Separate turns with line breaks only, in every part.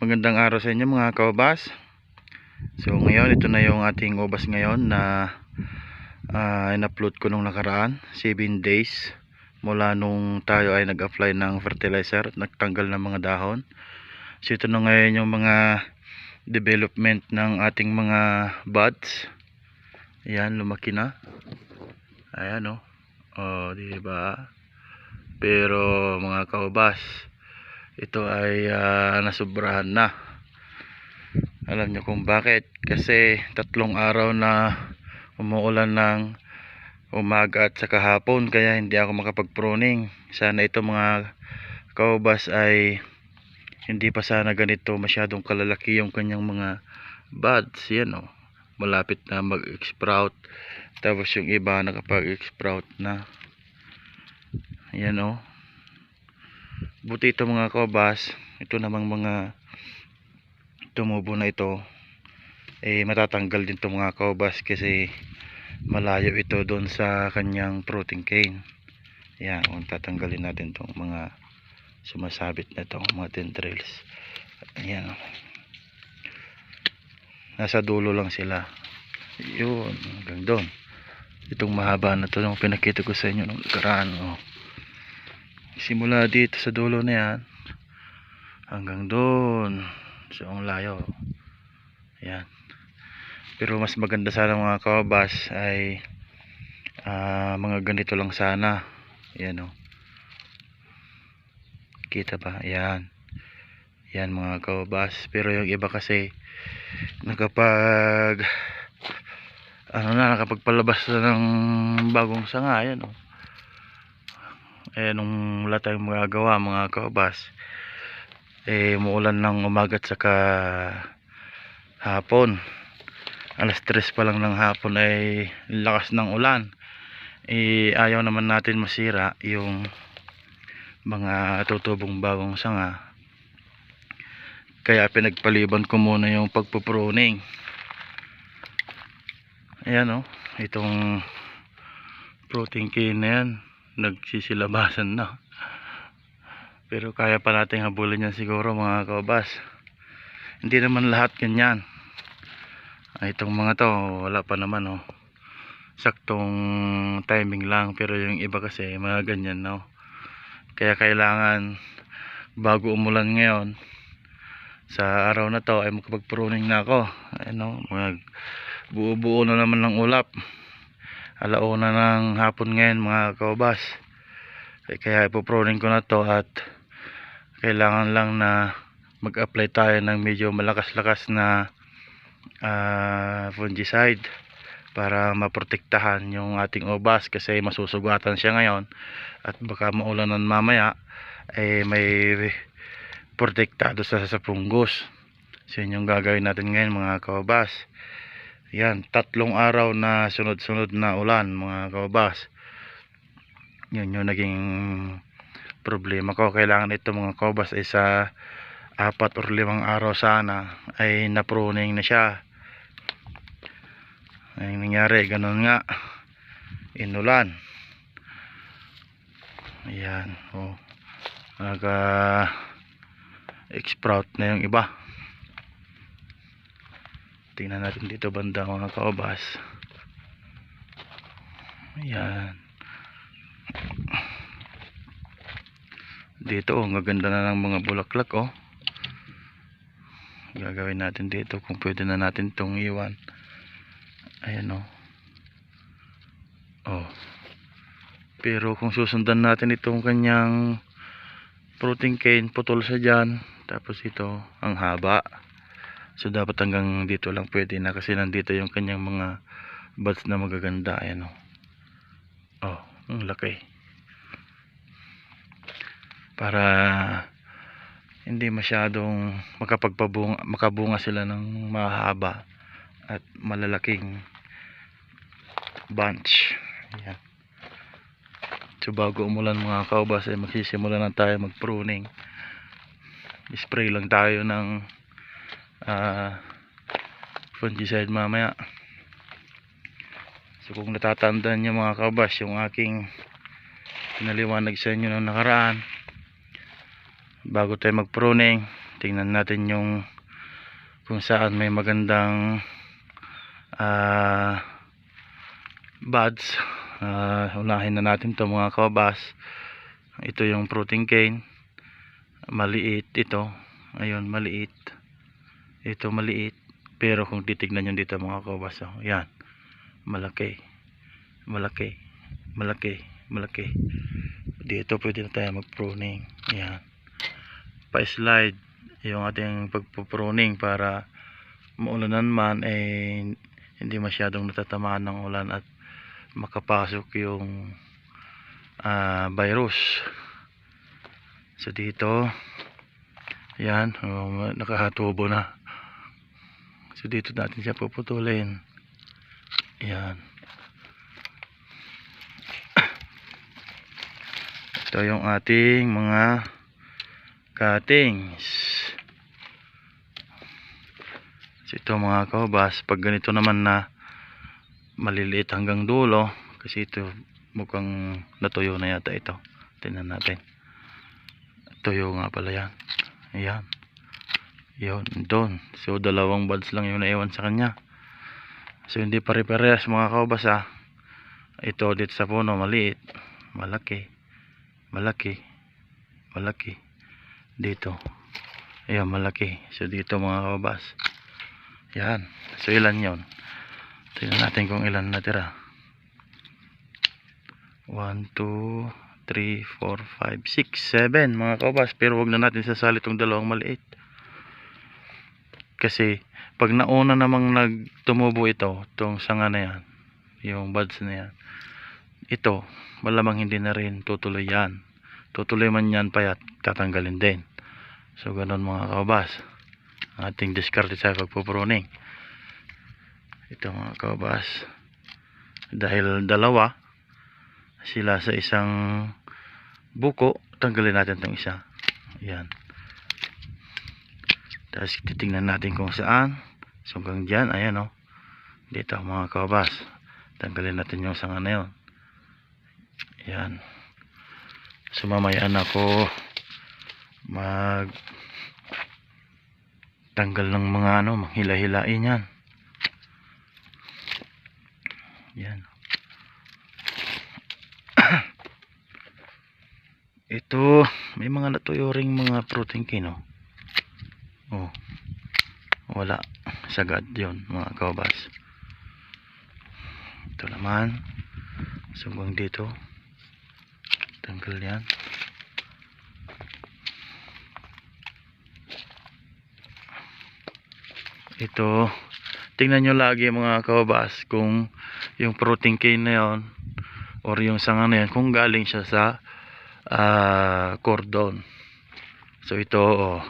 Magandang araw sa inyo mga kaubas. So ngayon ito na yung ating ubas ngayon na uh, in-upload ko nung nakaraan, 7 days mula nung tayo ay nag-apply ng fertilizer at nagtanggal ng mga dahon. So ito na ngayon yung mga development ng ating mga buds. Ayan, lumaki na. Ayan oh. Oh, di ba? Pero mga kaubas, ito ay uh, nasubrahan na. Alam nyo kung bakit? Kasi tatlong araw na umuulan ng umaga at saka hapon kaya hindi ako makapag pruning sana ito mga kaubas ay hindi pa sana ganito masyadong kalalaki yung kanyang mga buds. Yan o malapit na mag sprout tapos yung iba nakapag sprout na. Yan o buti ito mga kabas. Ito namang mga tumubo na ito. Eh matatanggal din ito mga kabas kasi malayo ito doon sa kanyang protein cane yan kung tatanggalin natin itong mga sumasabit na itong mga tendrils. Yan nasa dulo lang sila. Yun hanggang doon. Itong mahaba na ito yung pinakita ko sa inyo nung nakaraan oh simula dito sa dulo na yan hanggang doon sa ang layo. Yan pero mas maganda sana mga kabas ay uh, mga ganito lang sana. Yan o kita ba? Yan yan mga kabas pero yung iba kasi nakapag ano na nakapagpalabas na ng bagong sanga. Yan o eh nung wala tayong magagawa mga kabas eh muulan ng umagat saka hapon. Alas 3 pa lang ng hapon ay lakas ng ulan. Eh ayaw naman natin masira yung mga tutubong bagong sanga. Kaya pinagpaliban ko muna yung pagpupruning. Ayan o oh, itong protein cane na yan nagsisilabasan na. Pero kaya pa natin habulin yan siguro mga kabas hindi naman lahat ganyan. Ay itong mga to wala pa naman oh. Saktong timing lang pero yung iba kasi mga ganyan no. Kaya kailangan bago umulan ngayon sa araw na to ay makapag pruning na ako. Ano mag buo buo na naman ng ulap alauna ng hapon ngayon mga kaubas kaya ipoproning ko na to at kailangan lang na mag apply tayo ng medyo malakas lakas na uh, fungicide para maprotektahan yung ating ubas kasi masusugatan siya ngayon at baka maulanan mamaya ay eh, may protektado sa sa fungus. So yun yung gagawin natin ngayon mga kaubas yan, tatlong araw na sunod-sunod na ulan mga kababas. Yun yung naging problema ko. Kailangan ito mga kababas ay sa apat or limang araw sana ay napruning na siya. Ay nangyari, ganun nga. Inulan. Ayan, oh. Naga sprout na yung iba tingnan natin dito banda mga kaobas. Ayan. Dito oh gaganda na ng mga bulaklak oh. Gagawin natin dito kung pwede na natin tong iwan. Ayan oh. Oh. Pero kung susundan natin itong kanyang protein cane putol sa dyan. Tapos ito ang haba so dapat hanggang dito lang pwede na kasi nandito yung kanyang mga buds na magaganda ayan o. Oh. ang laki. Para hindi masyadong makapagpabunga makabunga sila ng mahaba at malalaking bunch. Ayan. So bago umulan mga kaubas ay magsisimula na tayo mag pruning spray lang tayo ng uh, fungicide mamaya. So kung natatandaan nyo mga kabas yung aking pinaliwanag sa inyo ng nakaraan bago tayo mag pruning tingnan natin yung kung saan may magandang ah buds. Ah, unahin na natin to mga kabas. Ito yung protein cane. Maliit ito. Ayun maliit ito maliit pero kung titignan nyo dito mga kabas oh, yan. Malaki. Malaki. Malaki. Malaki. Dito pwede na tayo mag pruning yan. Pa slide yung ating pagpo-pruning para maulanan man eh hindi masyadong natatamaan ng ulan at makapasok yung ah, virus. So dito yan oh, nakahatubo na so dito natin siya puputulin. Yan ito yung ating mga cuttings. So ito mga kaubas pag ganito naman na maliliit hanggang dulo kasi ito mukhang natuyo na yata ito. Tingnan natin. Tuyo nga pala yan. Ayan yun doon. So dalawang buds lang yung naiwan sa kanya. So hindi pare-parehas mga kaubas ah. Ito dito sa puno maliit. Malaki. Malaki. Malaki. Dito. Ayan malaki. So dito mga kaubas. Yan. So ilan yon tingnan natin kung ilan natira. 1, 2, 3, 4, 5, 6, 7 mga kaubas. Pero wag na natin sasali itong dalawang maliit kasi pag nauna namang nagtumubo ito itong sanga na yan yung buds na yan ito malamang hindi na rin tutuloy yan. Tutuloy man yan payat tatanggalin din. So ganun mga kaubas ang ating discard sa pagpupruning. Ito mga kaubas dahil dalawa sila sa isang buko tanggalin natin itong isa. Yan tapos titingnan natin kung saan. So hanggang dyan ayan o dito mga kabas tanggalin natin yung sanga na yun. Yan so mamaya ako mag tanggal ng mga ano manghila-hilain yan. Yan ito may mga natuyo mga protein kino oh. Wala. Sagad yon mga kabas ito naman. Sumbang dito. Tanggal yan. Ito. Tingnan nyo lagi mga kabas kung yung protein cane na yon or yung sanga na yan kung galing siya sa ah cordon. So ito oh,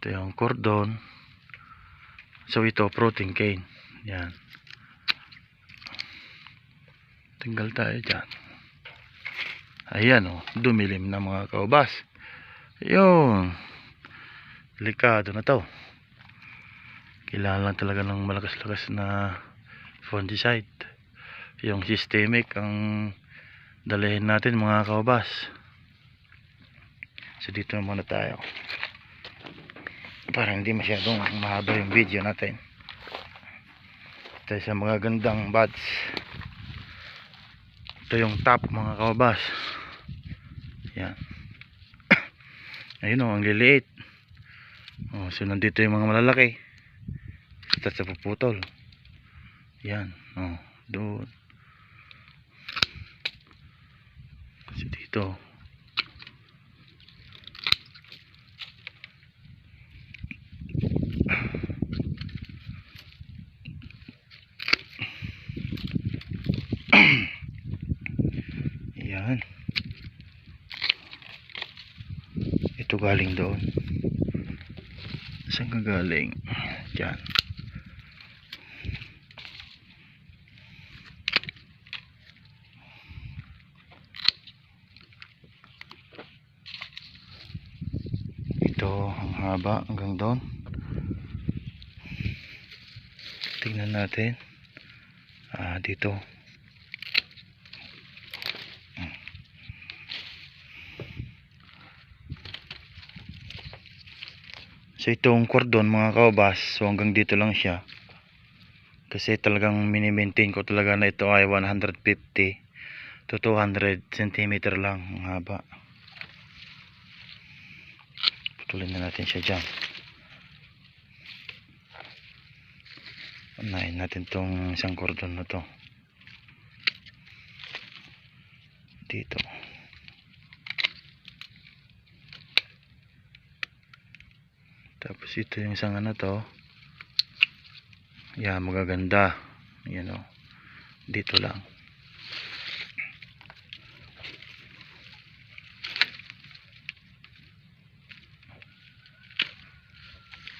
ito yung cordon. So ito protein cane. Yan. Tinggal tayo dyan. Ayan oh. Dumilim na mga kaubas. Yun. Delikado na to. Kailangan lang talaga ng malakas-lakas na fungicide. Yung systemic ang dalahin natin mga kaubas. So dito na muna tayo para hindi masyadong mahaba yung video natin. Tayo sa mga gandang buds ito yung top mga kaubas yan. Ayun o ang liliit. Oh, so nandito yung mga malalaki. Tapos sa puputol. Yan oh, doon. Kasi dito galing doon? Saan ka galing? Dyan ito ang haba hanggang doon. Tingnan natin. Ah dito So itong cordon mga kaobas, so hanggang dito lang siya. Kasi talagang mini-maintain ko talaga na ito ay 150 to 200 cm lang ang haba. Putulin na natin siya dyan. Unahin natin tong isang cordon na to. Dito. Tapos ito yung isang ano to. Yan, magaganda. Yan o. Dito lang.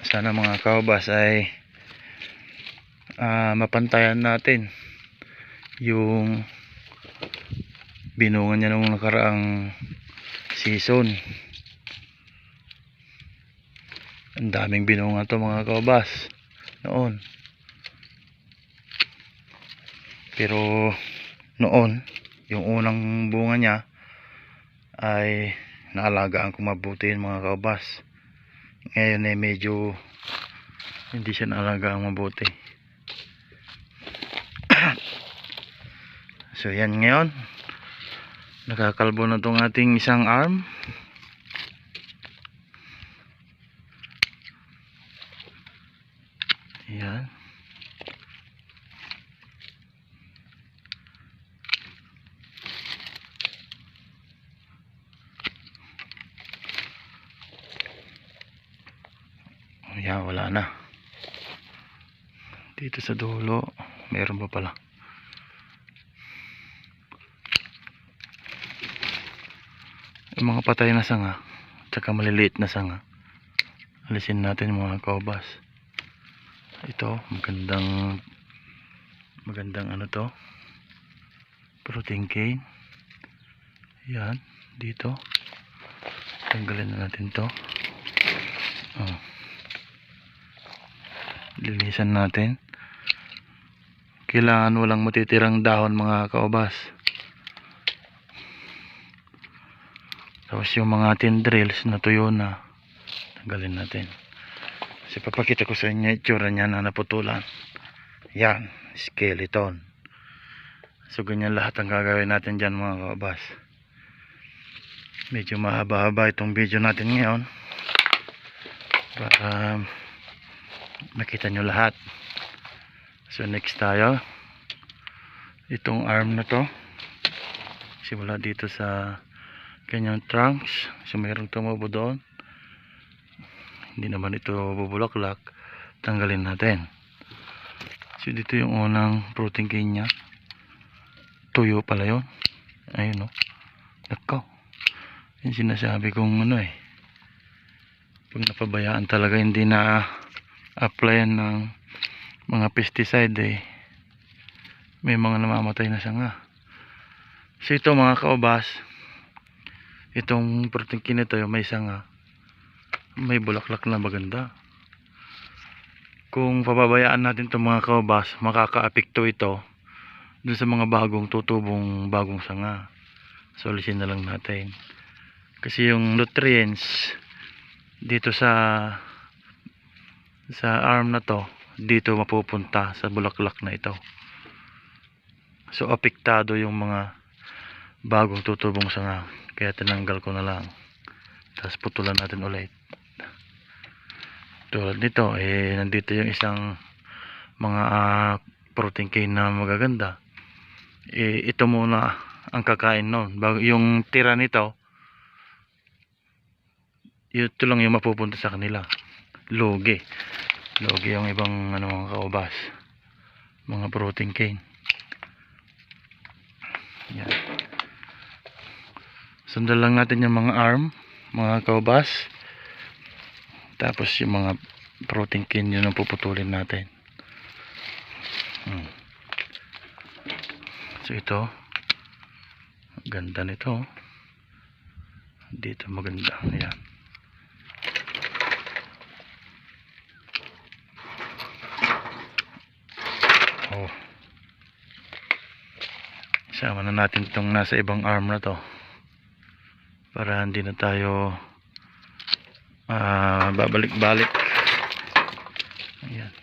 Sana mga kaubas ay ah, mapantayan natin yung binungan niya nung nakaraang season. Ang daming binunga to mga kaubas noon. Pero noon, yung unang bunga niya ay naalagaan ko mabuti yun mga kaubas. Ngayon eh medyo hindi siya naalagaan mabuti. so yan ngayon. Nakakalbo na tong ating isang arm. Sa dulo, meron pa pala. Yung mga patay na sanga, tsaka maliliit na sanga. Alisin natin yung mga kaubas ito magandang magandang ano to protein cane yan dito tanggalin na natin to oh. linisan natin kailangan walang matitirang dahon mga kaobas tapos yung mga tendrils na tuyo na tanggalin natin kasi papakita ko sa inyo itsura niya na naputulan. Yan, skeleton. So ganyan lahat ang gagawin natin dyan mga kabas. Medyo mahaba-haba itong video natin ngayon. Para makita nyo lahat. So next tayo. Itong arm na to. Simula dito sa kanyang trunks. So mayroong tumubo doon. Hindi naman ito bubulaklak. Tanggalin natin. So dito yung unang protein cane nya tuyo pala yun. Ayun o nakaw yung sinasabi kong ano eh. Pag napabayaan talaga hindi na applyan ng mga pesticide eh. May mga namamatay na sanga. So ito mga kaubas itong protein ito may sanga. May bulaklak na maganda. Kung pababayaan natin itong mga kaubas makaka-apekto ito dun sa mga bagong tutubong bagong sanga. So alisin na lang natin. Kasi yung nutrients dito sa sa arm na to dito mapupunta sa bulaklak na ito. So apektado yung mga bagong tutubong sanga kaya tinanggal ko na lang. Tapos putulan natin ulit. Tulad nito eh nandito yung isang mga ah, protein cane na magaganda. Eh ito muna ang kakain bago yung tira nito ito lang yung mapupunta sa kanila. Loge loge yung ibang ano mga kaubas mga protein cane yan sundan lang natin yung mga arm mga kaubas tapos yung mga protein cane yun ang puputulin natin. Hmm. So ito. Ganda nito. Dito maganda. Ayan. Oh. Sama na natin itong nasa ibang arm na to. Para hindi na tayo ah, babalik-balik. Ayan.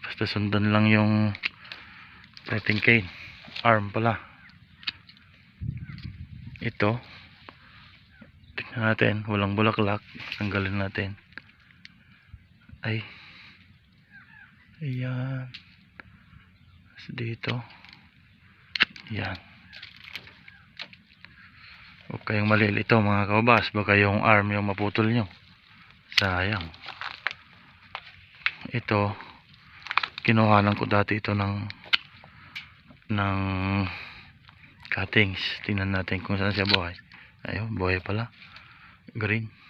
Basta sundan lang yung setting cane. Arm pala. Ito. Tingnan natin. Walang bulaklak. Tanggalin natin. Ay. Ayan. Tapos dito. Ayan. Huwag kayong malilito mga kababas. Baka yung arm yung maputol nyo. Sayang. Ito. Kinuhanan ko dati ito ng ng cuttings. Tingnan natin kung saan siya buhay. Ayun, buhay pala. Green.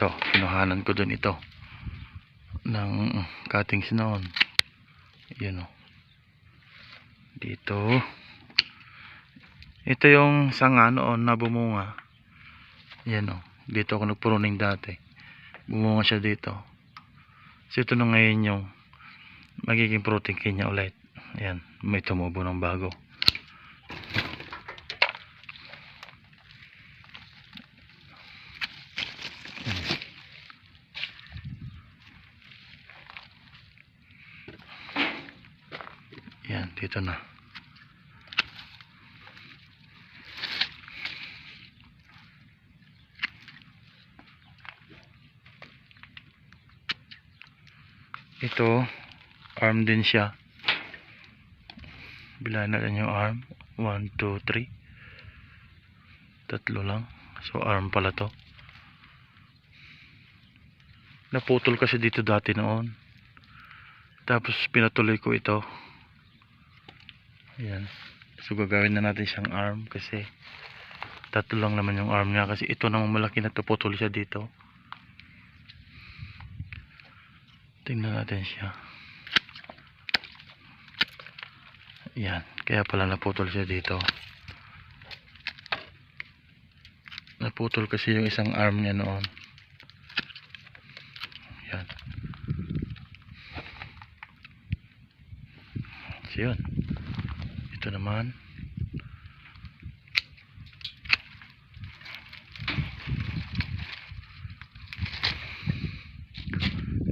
Ito, kinuhanan ko dun ito ng cuttings noon. Yan o. Dito. Ito yung sanga noon na bumunga. Yan o. Dito ako nagpuruning dati. Bumunga siya dito. So ito na ngayon yung magiging protein kanya ulit. Ayan. May tumubo ng bago. Dito na. Ito, arm din siya. Bilahan natin yung arm. 1, 2, 3. Tatlo lang. So, arm pala to. Naputol kasi dito dati noon. Tapos, pinatuloy ko ito. Ayan. So gagawin na natin siyang arm kasi tatlo lang naman yung arm niya kasi ito naman malaki na tuputol siya dito. Tingnan natin siya. Ayan. Kaya pala naputol siya dito. Naputol kasi yung isang arm niya noon. Ayan. So yun. Ito naman.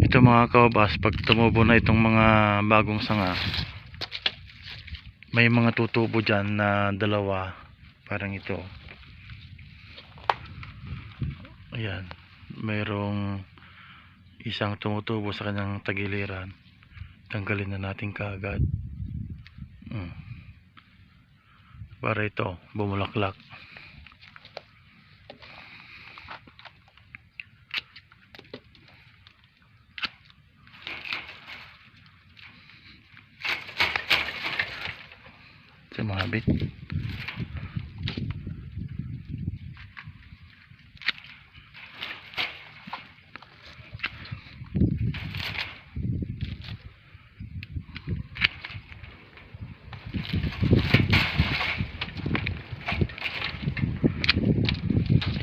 Ito mga kababas, pag tumubo na itong mga bagong sanga, may mga tutubo dyan na dalawa, parang ito. Ayan, mayroong isang tumutubo sa kanyang tagiliran. Tanggalin na natin kaagad. Hmm para ito bumulaklak. Sa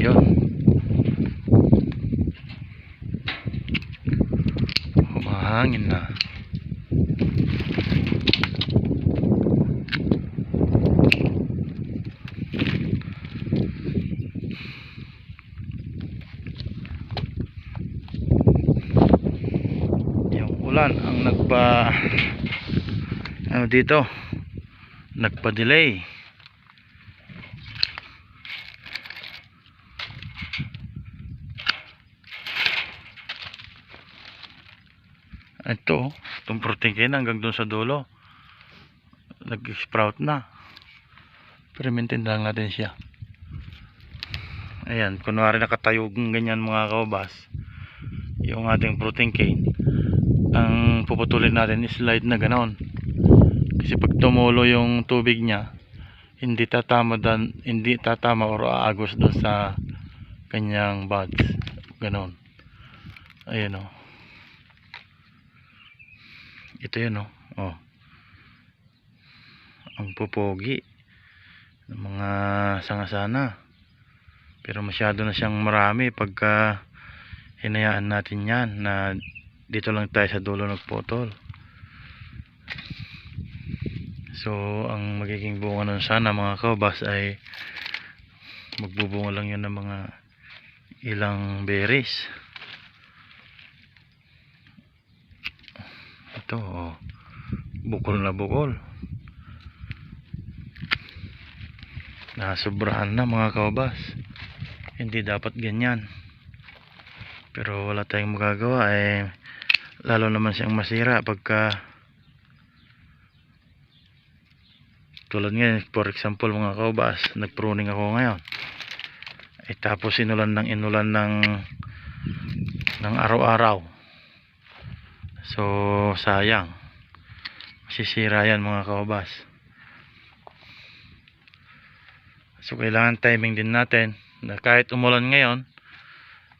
yun. Humahangin na. Ulan ang nagpa ano dito? Nagpa delay ito protein hanggang doon sa dulo. Nag-sprout na. Pero maintain lang natin siya. Ayan kunwari nakatayo ganyan mga kababas yung ating protein cane ang puputulin natin is slide na ganon. Kasi pag tumulo yung tubig niya hindi tatama dan, hindi tatama or aagos doon sa kanyang buds. Ganon. Ayan o ito yun oh. oh. Ang pupogi ng mga sanga-sana. Pero masyado na siyang marami pagka hinayaan natin yan na dito lang tayo sa dulo nagputol so ang magiging bunga nun sana mga kaubas ay magbubunga lang yan ng mga ilang berries ito oh, bukol na bukol. Nasobrahan na mga kaubas hindi dapat ganyan. Pero wala tayong magagawa eh lalo naman siyang masira pagka tulad ngayon for example mga kaubas nagpruning ako ngayon. Eh tapos inulan ng inulan ng ng araw-araw so sayang. Masisira yan mga kaubas so kailangan timing din natin na kahit umulan ngayon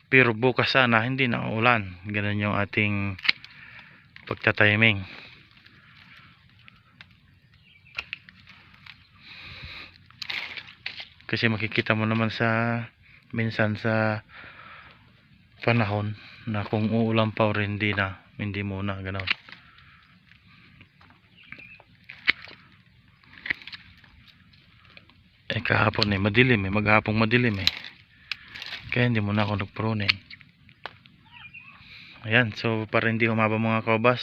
pero bukas sana hindi na ulan ganun yung ating pagtatiming. Kasi makikita mo naman sa minsan sa panahon na kung uulan pa or hindi na hindi muna gano'n. Eh kahapon eh madilim eh maghapong madilim eh. Kaya hindi muna ako nagpruning ayan so para hindi humaba mga kaubas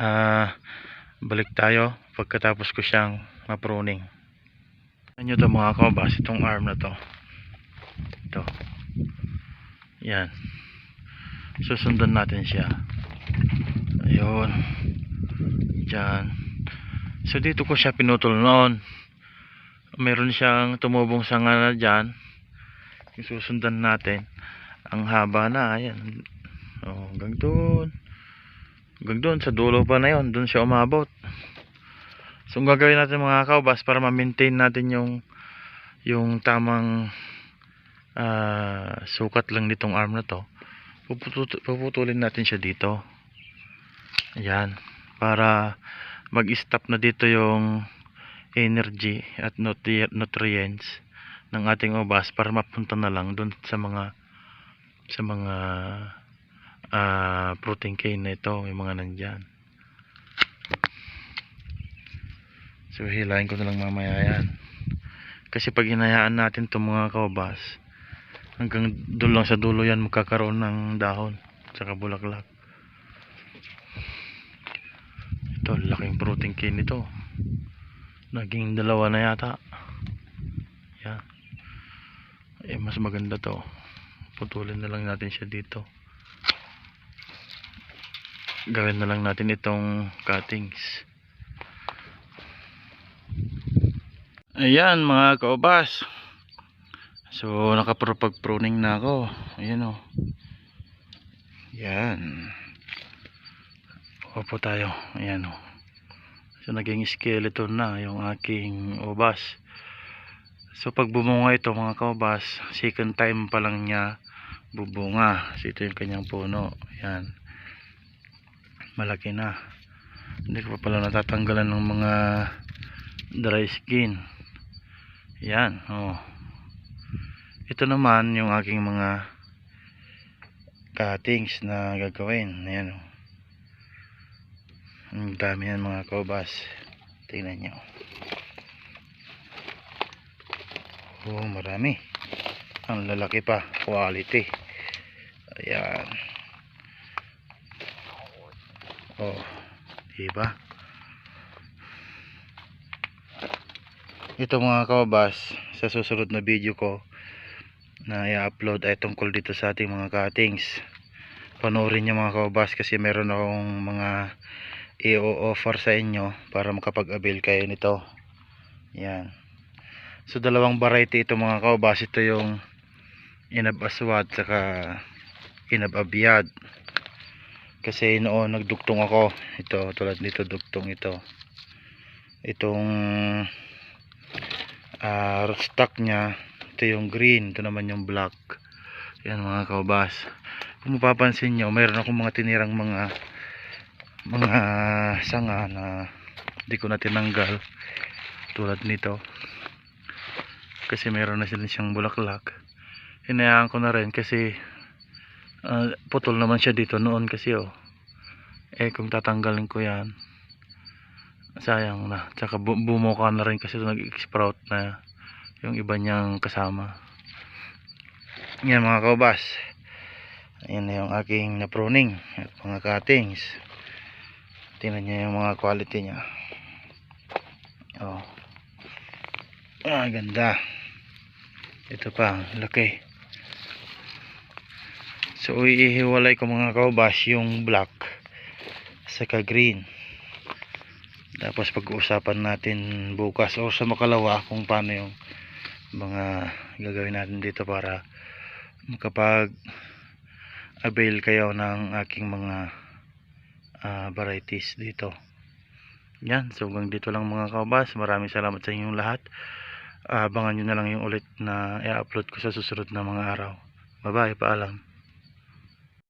ah balik tayo pagkatapos ko siyang mapruning ano to mga kaubas itong arm na to. Ito yan. Susundan natin siya. Ayun. Dyan so dito ko siya pinutol noon. Meron siyang tumubong sanga na dyan susundan natin. Ang haba na ayan. Oh, hanggang doon. Hanggang doon sa dulo pa na yon doon siya umabot. So ang gagawin natin mga kaubas para ma-maintain natin yung yung tamang ah, sukat lang nitong arm na to. Puputulin natin siya dito. Ayan. Para mag-stop na dito yung energy at nutri- nutrients ng ating ubas para mapunta na lang dun sa mga sa mga ah, protein cane na ito yung mga nandyan. So hilahin ko na lang mamaya yan. Kasi pag hinayaan natin itong mga kaubas hanggang doon lang sa dulo yan magkakaroon ng dahon saka bulaklak. Ito laking protein cane ito naging dalawa na yata. Yan. Eh mas maganda to. Putulin na lang natin siya dito. Gawin na lang natin itong cuttings. Ayan mga kaubas so nakapropag pruning na ako ayan o yan opo tayo ayan o So naging skeleton na yung aking ubas. So pag bumunga ito mga kaubas, second time pa lang niya bubunga. So ito yung kanyang puno. Yan. Malaki na. Hindi ko pa pala natatanggalan ng mga dry skin. Yan. Oh. Ito naman yung aking mga cuttings na gagawin. Ayan oh. Ang dami yan mga kobas. Tingnan nyo. Oh, marami. Ang lalaki pa. Quality. Ayan. Oh, diba? Ito mga kobas, sa susunod na video ko na i-upload ay tungkol dito sa ating mga cuttings. Panoorin nyo mga kobas kasi meron akong mga i-offer sa inyo para makapag-avail kayo nito. Yan. So dalawang variety ito mga kaubas ito yung inab aswad saka inab abiyad kasi noon nagduktong ako. Ito tulad nito duktong ito. Itong uh, rootstock nya ito yung green ito naman yung black. Yan mga kaubas. Kung mapapansin nyo mayroon akong mga tinirang mga mga sanga na hindi ko na tinanggal tulad nito. Kasi meron na sila siyang bulaklak. Hinayaan ko na rin kasi Ah, putol naman siya dito noon kasi oh. Eh kung tatanggalin ko yan, sayang na. Tsaka bu- bumuka na rin kasi nag-sprout na yung iba niyang kasama. Yan mga kaubas. Ayan na yung aking na-pruning at mga cuttings. Tingnan niyo yung mga quality niya. Oh. Ah, ganda. Ito pa, laki. So, ihiwalay ko mga kaubas yung black saka green. Tapos pag-uusapan natin bukas o sa makalawa kung paano yung mga gagawin natin dito para makapag avail kayo ng aking mga ah, varieties dito. Yan, so hanggang dito lang mga kaubas. Maraming salamat sa inyong lahat. Ah, abangan nyo na lang yung ulit na i-upload ko sa susunod na mga araw. Bye bye, paalam.